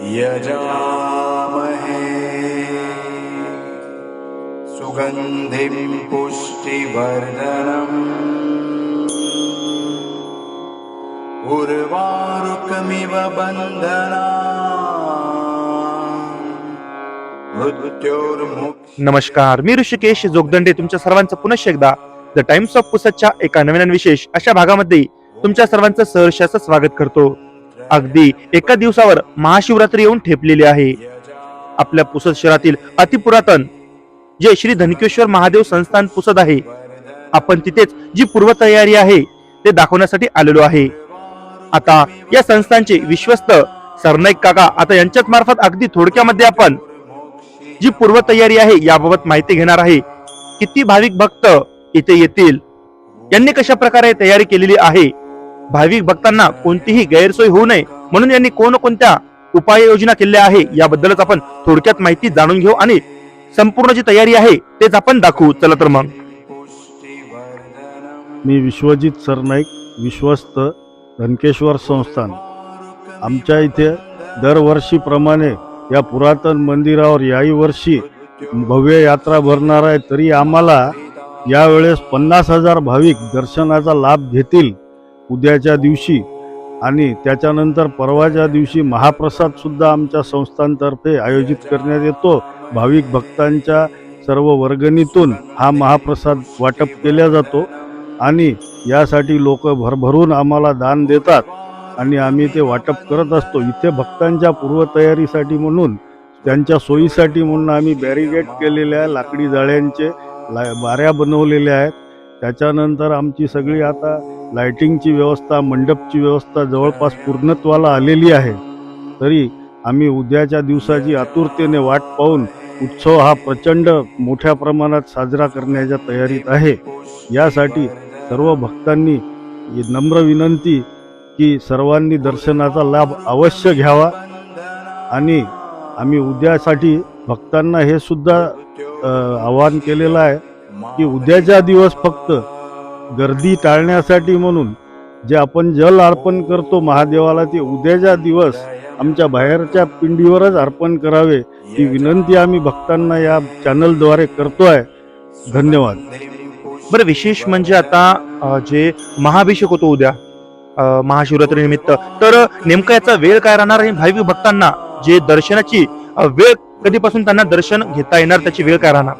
यजामहे। सुगन्धिं पुष्टिवर्धनम्। उर्वारुकमिव बन्धना नमस्कार मी ऋषिकेश जोगदंडे तुमच्या सर्वांचं पुनश एकदा द टाइम्स ऑफ पुसतच्या एका नवीन विशेष अशा भागामध्ये तुमच्या सर्वांचं सहर्षाचं स्वागत करतो. अगदी एका दिवसावर महाशिवरात्री येऊन ठेपलेली आहे. आपल्या पुसद शहरातील अतिपुरातन जे श्री धनकेश्वर महादेव संस्थान पुसद आहे आपण तिथेच जी पूर्वतयारी आहे ते दाखवण्यासाठी आलेलो आहे. आता या संस्थांचे विश्वस्त सरनाईक काका आता यांच्याच मार्फत अगदी थोडक्यामध्ये आपण जी पूर्वतयारी आहे याबाबत माहिती घेणार आहे. किती भाविक भक्त इथे येतील? यांनी कशा प्रकारे तयारी केलेली आहे? भाविक भक्तांना कोणतीही गैरसोय होऊ नये म्हणून यांनी कोणकोणत्या उपाययोजना केल्या आहे याबद्दलच आपण थोडक्यात माहिती जाणून घेऊ आणि संपूर्ण जी तयारी आहे तेच आपण दाखवू. चला तर मग. मी विश्वजित सरनाईक विश्वस्त धनकेश्वर संस्थान. आमच्या इथे दरवर्षीप्रमाणे या पुरातन मंदिरावर याही वर्षी भव्य यात्रा भरणार आहे तरी आम्हाला यावेळेस पन्नास हजार भाविक दर्शनाचा लाभ घेतील. उद्याच्या दिवशी आणि त्याच्यानंतर परवाच्या दिवशी महाप्रसादसुद्धा आमच्या संस्थांतर्फे आयोजित करण्यात येतो. भाविक भक्तांच्या सर्व वर्गणीतून हा महाप्रसाद वाटप केला जातो आणि यासाठी लोक भरभरून आम्हाला दान देतात आणि आम्ही ते वाटप करत असतो. इथे भक्तांच्या पूर्वतयारीसाठी म्हणून त्यांच्या सोयीसाठी म्हणून आम्ही बॅरिगेट केलेले आहे लाकडी जाळ्यांचे ला बाऱ्या बनवलेल्या आहेत. त्याच्यानंतर आमची सगळी आता लायटिंगची व्यवस्था मंडपची व्यवस्था जवळपास पूर्णत्वाला आलेली आहे. तरी आम्ही उद्याच्या दिवसाची आतुरतेने वाट पाहून उत्सव हा प्रचंड मोठ्या प्रमाणात साजरा करण्याच्या तयारीत आहे. यासाठी सर्व भक्तांनी नम्र विनंती की सर्वांनी दर्शनाचा लाभ अवश्य घ्यावा आणि आम्ही उद्यासाठी भक्तांना हे सुद्धा आवाहन केलेलं आहे की उद्याचा दिवस फक्त गर्दी टाळण्यासाठी म्हणून जे आपण जल अर्पण करतो महादेवाला ते उद्याचा दिवस आमच्या बाहेरच्या पिंडीवरच अर्पण करावे ही विनंती आम्ही भक्तांना या चॅनलद्वारे करतोय. धन्यवाद. बरं विशेष म्हणजे आता जे महाभिषेक होतो उद्या महाशिवरात्री निमित्त तर नेमकं याचा वेळ काय राहणार आणि भाविक भक्तांना जे दर्शनाची वेळ कधीपासून त्यांना दर्शन घेता येणार त्याची वेळ काय राहणार?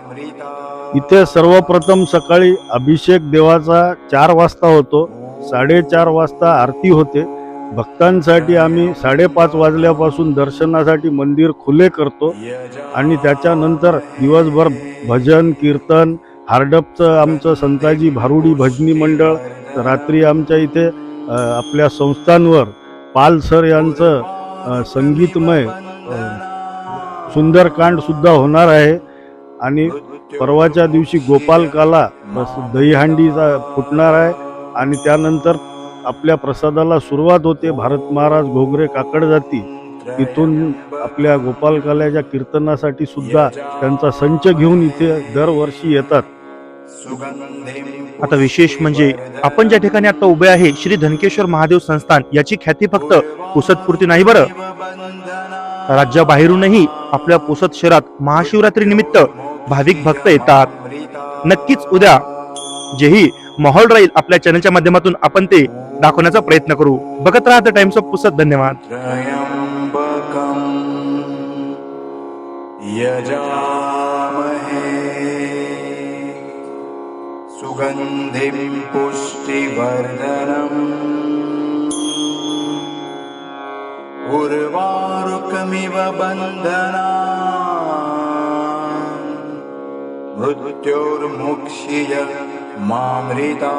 इथे सर्वप्रथम सकाळी अभिषेक देवाचा चार वाजता होतो. साडेचार वाजता आरती होते. भक्तांसाठी आम्ही साडेपाच वाजल्यापासून दर्शनासाठी मंदिर खुले करतो. आणि त्याच्यानंतर दिवसभर भजन कीर्तन हार्डपचं आमचं संताजी भारुडी भजनी मंडळ रात्री आमच्या इथे आपल्या संस्थांवर पाल सर यांचं संगीतमय सुंदरकांडसुद्धा होणार आहे. आणि परवाच्या दिवशी गोपालकाला दहीहंडीचा फुटणार आहे आणि त्यानंतर आपल्या प्रसादाला सुरुवात होते. भारत महाराज घोगरे काकड जाती. इथून आपल्या गोपालकाल्याच्या कीर्तनासाठी सुद्धा त्यांचा संच घेऊन इथे दरवर्षी येतात. आता विशेष म्हणजे आपण ज्या ठिकाणी आता उभे आहे श्री धनकेश्वर महादेव संस्थान याची ख्याती फक्त पुसतपुरती नाही बरं? राज्याबाहेरूनही आपल्या पुसत शहरात महाशिवरात्री निमित्त भाविक भक्त येतात. नक्कीच उद्या जेही माहोल राहील आपल्या चॅनलच्या माध्यमातून आपण ते दाखवण्याचा प्रयत्न करू. बघत राहा द टाइम्स ऑफ पुसत. धन्यवाद. सुगन्धिं पुष्टिवर्धनम्। बन्धना मृत्योर्मुक्षिय मामृता